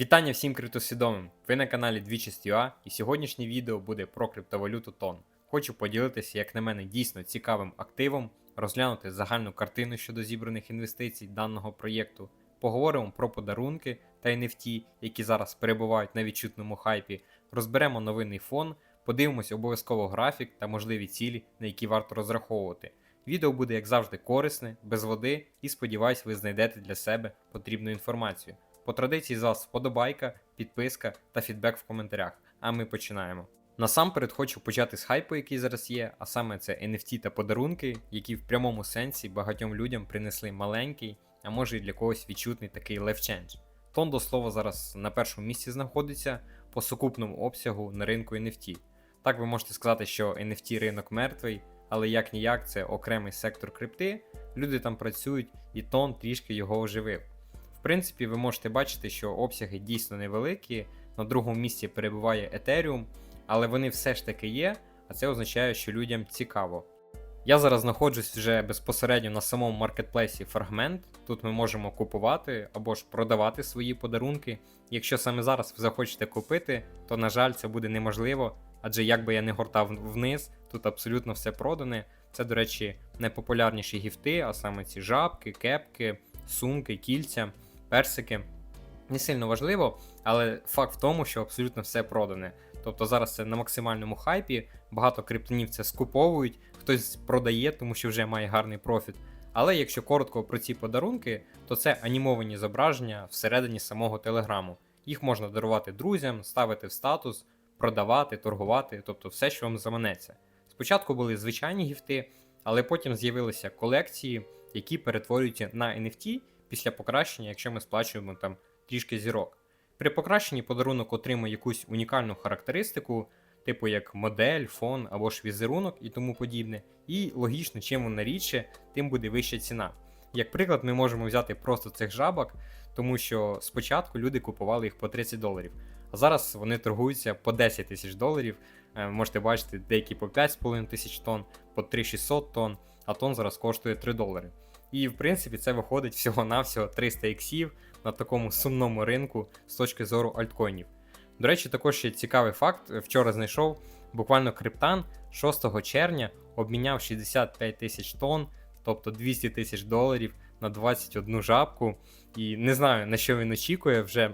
Вітання всім криптосвідомим! Ви на каналі Двічість.ua і сьогоднішнє відео буде про криптовалюту Тон. Хочу поділитися, як на мене, дійсно цікавим активом, розглянути загальну картину щодо зібраних інвестицій даного проєкту, поговоримо про подарунки та NFT, які зараз перебувають на відчутному хайпі, розберемо новинний фон, подивимось обов'язково графік та можливі цілі, на які варто розраховувати. Відео буде, як завжди, корисне, без води, і сподіваюсь, ви знайдете для себе потрібну інформацію. По традиції з вас вподобайка, підписка та фідбек в коментарях. А ми починаємо. Насамперед хочу почати з хайпу, який зараз є, а саме це NFT та подарунки, які в прямому сенсі багатьом людям принесли маленький, а може і для когось відчутний такий change. Тон до слова зараз на першому місці знаходиться по сукупному обсягу на ринку NFT. Так ви можете сказати, що NFT ринок мертвий, але як ніяк це окремий сектор крипти, люди там працюють і тон трішки його оживив. В принципі, ви можете бачити, що обсяги дійсно невеликі. На другому місці перебуває Ethereum, але вони все ж таки є, а це означає, що людям цікаво. Я зараз знаходжусь вже безпосередньо на самому маркетплейсі Fragment. Тут ми можемо купувати або ж продавати свої подарунки. Якщо саме зараз ви захочете купити, то на жаль, це буде неможливо, адже як би я не гортав вниз, тут абсолютно все продане. Це, до речі, найпопулярніші гіфти, а саме ці жабки, кепки, сумки, кільця персики. Не сильно важливо, але факт в тому, що абсолютно все продане. Тобто зараз це на максимальному хайпі, багато криптонів це скуповують, хтось продає, тому що вже має гарний профіт. Але якщо коротко про ці подарунки, то це анімовані зображення всередині самого телеграму. Їх можна дарувати друзям, ставити в статус, продавати, торгувати, тобто все, що вам заманеться. Спочатку були звичайні гіфти, але потім з'явилися колекції, які перетворюються на NFT після покращення, якщо ми сплачуємо там трішки зірок. При покращенні подарунок отримує якусь унікальну характеристику, типу як модель, фон або ж візерунок і тому подібне. І логічно, чим вона рідше, тим буде вища ціна. Як приклад, ми можемо взяти просто цих жабок, тому що спочатку люди купували їх по 30 доларів, а зараз вони торгуються по 10 тисяч доларів. Е, Можете бачити, деякі по 5,5 тисяч тонн, по 3600 тонн, а тонн зараз коштує 3 долари. І в принципі це виходить всього-навсього 300 іксів на такому сумному ринку з точки зору альткоїнів. До речі, також ще цікавий факт: вчора знайшов буквально криптан 6 червня обміняв 65 тисяч тонн, тобто 200 тисяч доларів на 21 жабку. І не знаю на що він очікує вже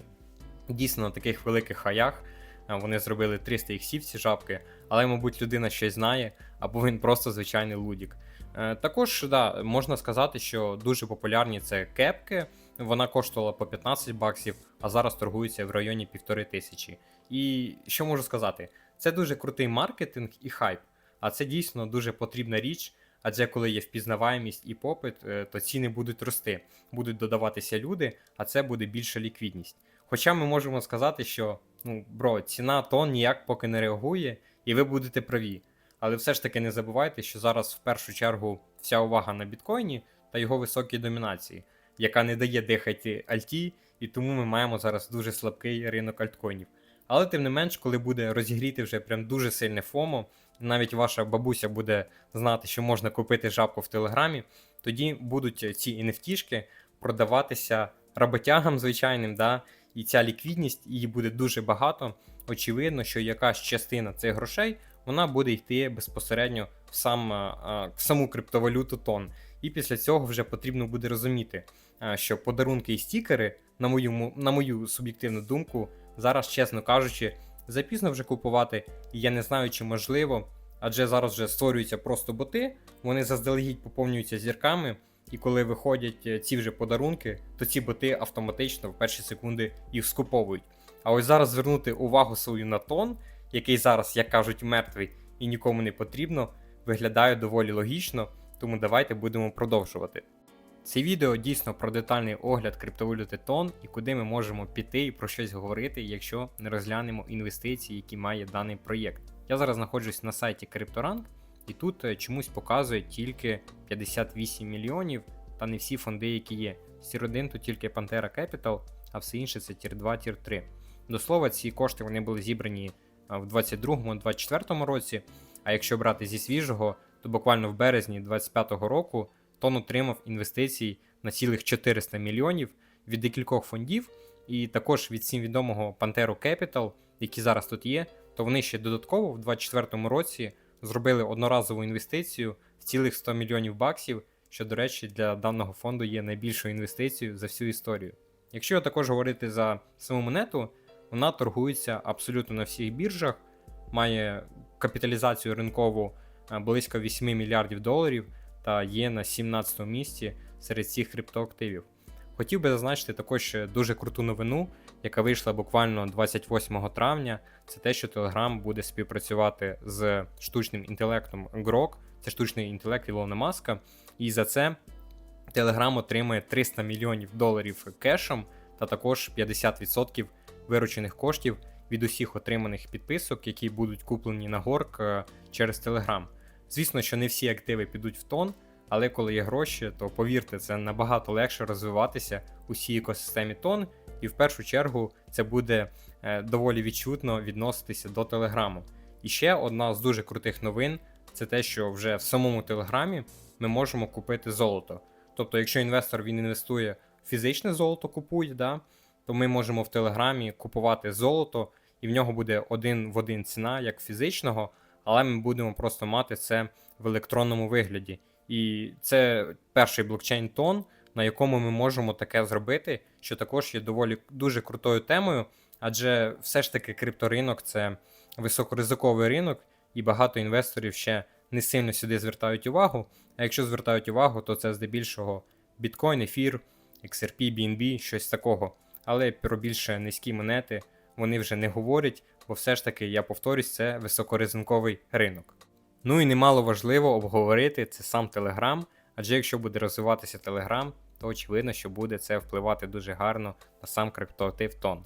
дійсно на таких великих хаях. Е, Вони зробили 300 іксів ці жабки, але, мабуть, людина щось знає, або він просто звичайний лудік. Е, Також да, можна сказати, що дуже популярні це кепки. Вона коштувала по 15 баксів, а зараз торгується в районі півтори тисячі. І що можу сказати? Це дуже крутий маркетинг і хайп, а це дійсно дуже потрібна річ. Адже коли є впізнаваємість і попит, е, то ціни будуть рости, будуть додаватися люди, а це буде більша ліквідність. Хоча ми можемо сказати, що ну, бро, ціна тон ніяк поки не реагує, і ви будете праві. Але все ж таки не забувайте, що зараз в першу чергу вся увага на біткоїні та його високій домінації, яка не дає дихати альті, і тому ми маємо зараз дуже слабкий ринок альткоїнів. Але тим не менш, коли буде розігріти вже прям дуже сильне ФОМО, навіть ваша бабуся буде знати, що можна купити жабку в Телеграмі, тоді будуть ці NFT-шки продаватися роботягам звичайним, да, і ця ліквідність її буде дуже багато. Очевидно, що якась частина цих грошей вона буде йти безпосередньо в сам, а, в саму криптовалюту тон. І після цього вже потрібно буде розуміти, а, що подарунки і стікери, на мою, на мою суб'єктивну думку, зараз, чесно кажучи, запізно вже купувати, і я не знаю, чи можливо, адже зараз вже створюються просто боти, вони заздалегідь поповнюються зірками, і коли виходять е, ці вже подарунки, то ці боти автоматично в перші секунди їх скуповують. А ось зараз звернути увагу свою на тон, який зараз, як кажуть, мертвий і нікому не потрібно, виглядає доволі логічно, тому давайте будемо продовжувати. Це відео дійсно про детальний огляд криптовалюти тон і куди ми можемо піти і про щось говорити, якщо не розглянемо інвестиції, які має даний проєкт. Я зараз знаходжусь на сайті CryptoRank, і тут е, чомусь показує тільки 58 мільйонів, та не всі фонди, які є. Сір 1 тут тільки Pantera Capital, а все інше це Tier 2, Tier 3. До слова, ці кошти вони були зібрані в 22-24 році. А якщо брати зі свіжого, то буквально в березні 2025 року Тон отримав інвестицій на цілих 400 мільйонів від декількох фондів, і також від всім відомого Pantero Capital, які зараз тут є, то вони ще додатково в 2024 році зробили одноразову інвестицію в цілих 100 мільйонів баксів, що, до речі, для даного фонду є найбільшою інвестицією за всю історію. Якщо також говорити за саму монету, вона торгується абсолютно на всіх біржах, має капіталізацію ринкову е, близько 8 мільярдів доларів та є на 17 місці серед всіх криптоактивів. Хотів би зазначити також дуже круту новину, яка вийшла буквально 28 травня. Це те, що Telegram буде співпрацювати з штучним інтелектом Grok, це штучний інтелект Ілона Маска. І за це Telegram отримає 300 мільйонів доларів кешем та також 50% виручених коштів від усіх отриманих підписок, які будуть куплені на горк е, через Telegram. Звісно, що не всі активи підуть в тон, але коли є гроші, то повірте, це набагато легше розвиватися у всій екосистемі тон, і в першу чергу це буде е, доволі відчутно відноситися до Телеграму. І ще одна з дуже крутих новин це те, що вже в самому Телеграмі ми можемо купити золото. Тобто, якщо інвестор він інвестує в фізичне золото, купує, да, то ми можемо в Телеграмі купувати золото, і в нього буде один в один ціна як фізичного, але ми будемо просто мати це в електронному вигляді. І це перший блокчейн тон, на якому ми можемо таке зробити, що також є доволі дуже крутою темою, адже все ж таки крипторинок це високоризиковий ринок, і багато інвесторів ще не сильно сюди звертають увагу. А якщо звертають увагу, то це здебільшого біткоін, ефір, XRP, BNB, щось такого. Але про більше низькі монети вони вже не говорять, бо все ж таки, я повторюсь, це високоризинковий ринок. Ну і немало важливо обговорити це сам Telegram, адже якщо буде розвиватися Telegram, то очевидно, що буде це впливати дуже гарно на сам криптоактив тон.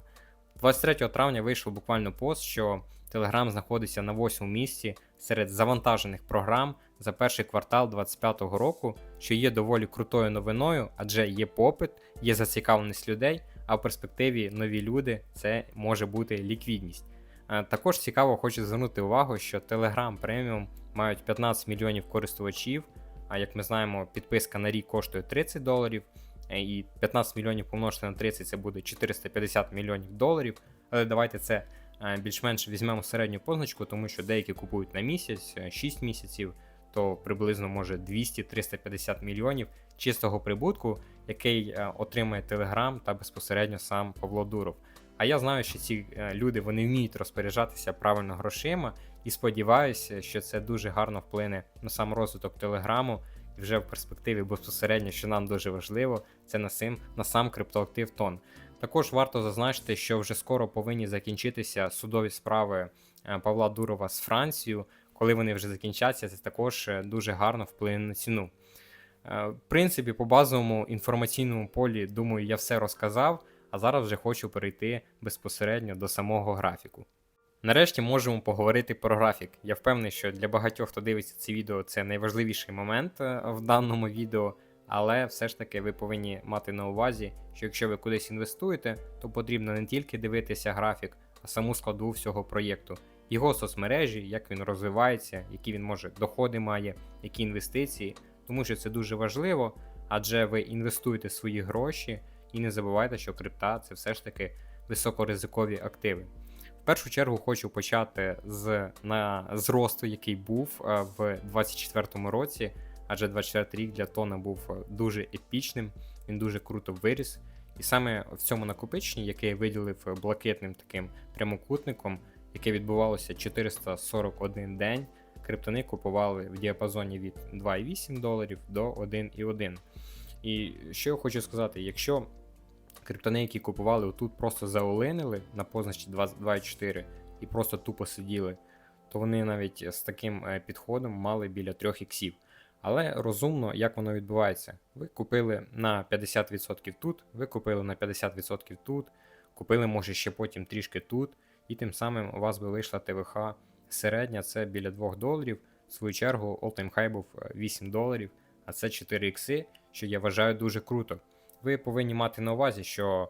23 травня вийшов буквально пост, що Telegram знаходиться на 8 місці серед завантажених програм за перший квартал 2025 року, що є доволі крутою новиною, адже є попит, є зацікавленість людей, а в перспективі нові люди це може бути ліквідність. Е, Також цікаво хочу звернути увагу, що Telegram Premium мають 15 мільйонів користувачів. А як ми знаємо, підписка на рік коштує 30 доларів, е, і 15 мільйонів помножити на 30 це буде 450 мільйонів доларів. Але давайте це е, більш-менш візьмемо середню позначку, тому що деякі купують на місяць, е, 6 місяців, то приблизно може 200-350 мільйонів чистого прибутку, який е, отримає Telegram та безпосередньо сам Павло Дуров. А я знаю, що ці е, люди вони вміють розпоряджатися правильно грошима, і сподіваюся, що це дуже гарно вплине на сам розвиток Телеграму. І вже в перспективі безпосередньо, що нам дуже важливо, це на сим на сам криптоактив тон. Також варто зазначити, що вже скоро повинні закінчитися судові справи е, Павла Дурова з Францією. Коли вони вже закінчаться, це також е, дуже гарно вплине на ціну. Е, В принципі, по базовому інформаційному полі, думаю, я все розказав, а зараз вже хочу перейти безпосередньо до самого графіку. Нарешті можемо поговорити про графік. Я впевнений, що для багатьох, хто дивиться це відео, це найважливіший момент е, в даному відео, але все ж таки ви повинні мати на увазі, що якщо ви кудись інвестуєте, то потрібно не тільки дивитися графік, а саму складову всього проєкту, його соцмережі, як він розвивається, які він може доходи має, які інвестиції, тому що це дуже важливо, адже ви інвестуєте свої гроші і не забувайте, що крипта це все ж таки високоризикові активи. В першу чергу хочу почати з на зросту, який був е, в 2024 році, адже 24 рік для Тона був е, дуже епічним, він дуже круто виріс. І саме в цьому накопиченні, яке я виділив е, блакитним таким прямокутником, яке відбувалося 441 день, криптони купували в діапазоні від 2,8 доларів до 1,1. І що я хочу сказати, якщо криптони, які купували отут, просто заолинили на позначці 2,4 і просто тупо сиділи, то вони навіть з таким е, підходом мали біля 3 іксів. Але розумно, як воно відбувається. Ви купили на 50% тут, ви купили на 50% тут, купили, може, ще потім трішки тут, і тим самим у вас би вийшла ТВХ середня, це біля 2 доларів. В свою чергу, all-time high був е, 8 доларів, а це 4 ікси, що я вважаю дуже круто. Ви повинні мати на увазі, що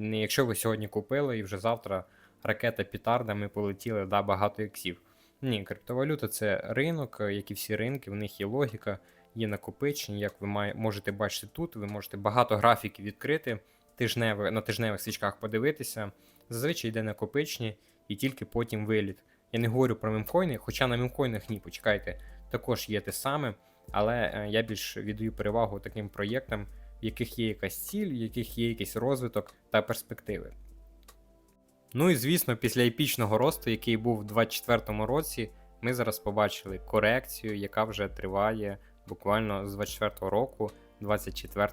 якщо ви сьогодні купили і вже завтра ракета пітарда, ми полетіли да, багато іксів. Ні, криптовалюта це ринок, е, як і всі ринки, в них є логіка, є накопичення. Як ви має, можете бачити тут, ви можете багато графіків відкрити, тижневих, на тижневих свічках подивитися, зазвичай йде накопичення і тільки потім виліт. Я не говорю про мемкоїни, хоча на мемкоїнах ні, почекайте, також є те саме, але е, я більш віддаю перевагу таким проєктам, в яких є якась ціль, в яких є якийсь розвиток та перспективи. Ну і звісно, після епічного росту, який був у 2024 році, ми зараз побачили корекцію, яка вже триває буквально з 24 року, 24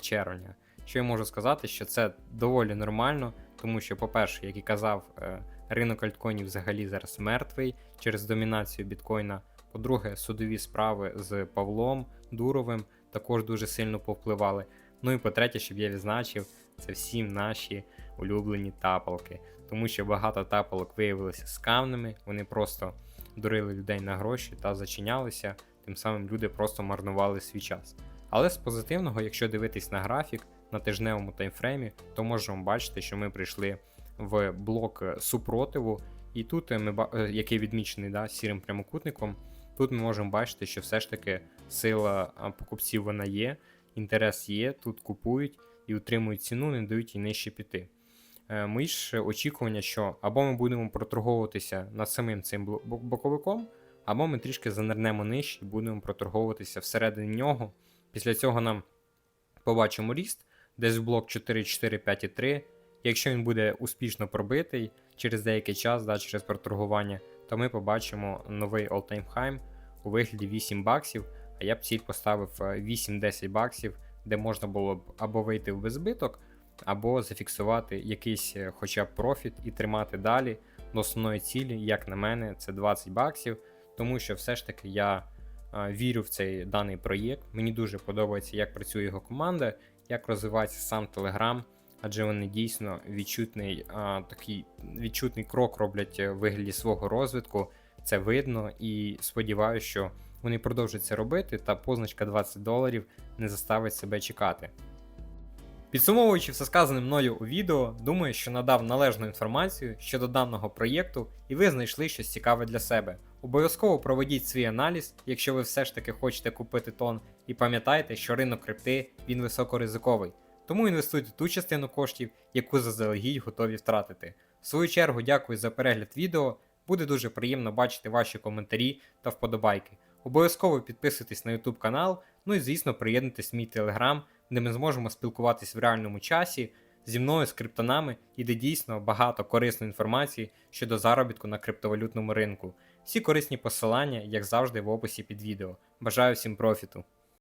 червня. Що я можу сказати, що це доволі нормально, тому що, по-перше, як і казав, е, ринок альткоїнів взагалі зараз мертвий через домінацію біткоїна. По-друге, судові справи з Павлом Дуровим також дуже сильно повпливали. Ну і по-третє, щоб я відзначив, це всі наші улюблені тапалки, тому що багато тапалок виявилися скамними, вони просто дурили людей на гроші та зачинялися, тим самим люди просто марнували свій час. Але з позитивного, якщо дивитись на графік на тижневому таймфреймі, то можемо бачити, що ми прийшли в блок супротиву, і тут ми е, який відмічений да, сірим прямокутником. Тут ми можемо бачити, що все ж таки сила покупців вона є, інтерес є, тут купують і утримують ціну, не дають їй нижче піти. Е, Мої ж очікування, що або ми будемо проторговуватися над самим цим боковиком, або ми трішки занирнемо нижче і будемо проторговуватися всередині нього. Після цього нам побачимо ріст, десь в блок 4, 4, 5 і 3. Якщо він буде успішно пробитий через деякий час, да, через проторгування, то ми побачимо новий all-time high у вигляді 8 баксів, а я б ціль поставив е, 8-10 баксів, де можна було б або вийти в безбиток, або зафіксувати якийсь е, хоча б профіт і тримати далі до основної цілі, як на мене, це 20 баксів, тому що все ж таки я е, вірю в цей даний проєкт. Мені дуже подобається, як працює його команда, як розвивається сам Telegram, адже вони дійсно відчутний а, такий відчутний крок роблять в вигляді свого розвитку. Це видно, і сподіваюся, що вони продовжать це робити, та позначка 20 доларів не заставить себе чекати. Підсумовуючи все сказане мною у відео, думаю, що надав належну інформацію щодо даного проєкту і ви знайшли щось цікаве для себе. Обов'язково проведіть свій аналіз, якщо ви все ж таки хочете купити тон, і пам'ятайте, що ринок крипти він високоризиковий. Тому інвестуйте ту частину коштів, яку заздалегідь готові втратити. В свою чергу дякую за перегляд відео. Буде дуже приємно бачити ваші коментарі та вподобайки. Обов'язково підписуйтесь на YouTube канал, ну і звісно приєднуйтесь в мій телеграм, де ми зможемо спілкуватись в реальному часі зі мною, з криптонами, і де дійсно багато корисної інформації щодо заробітку на криптовалютному ринку. Всі корисні посилання, як завжди, в описі під відео. Бажаю всім профіту!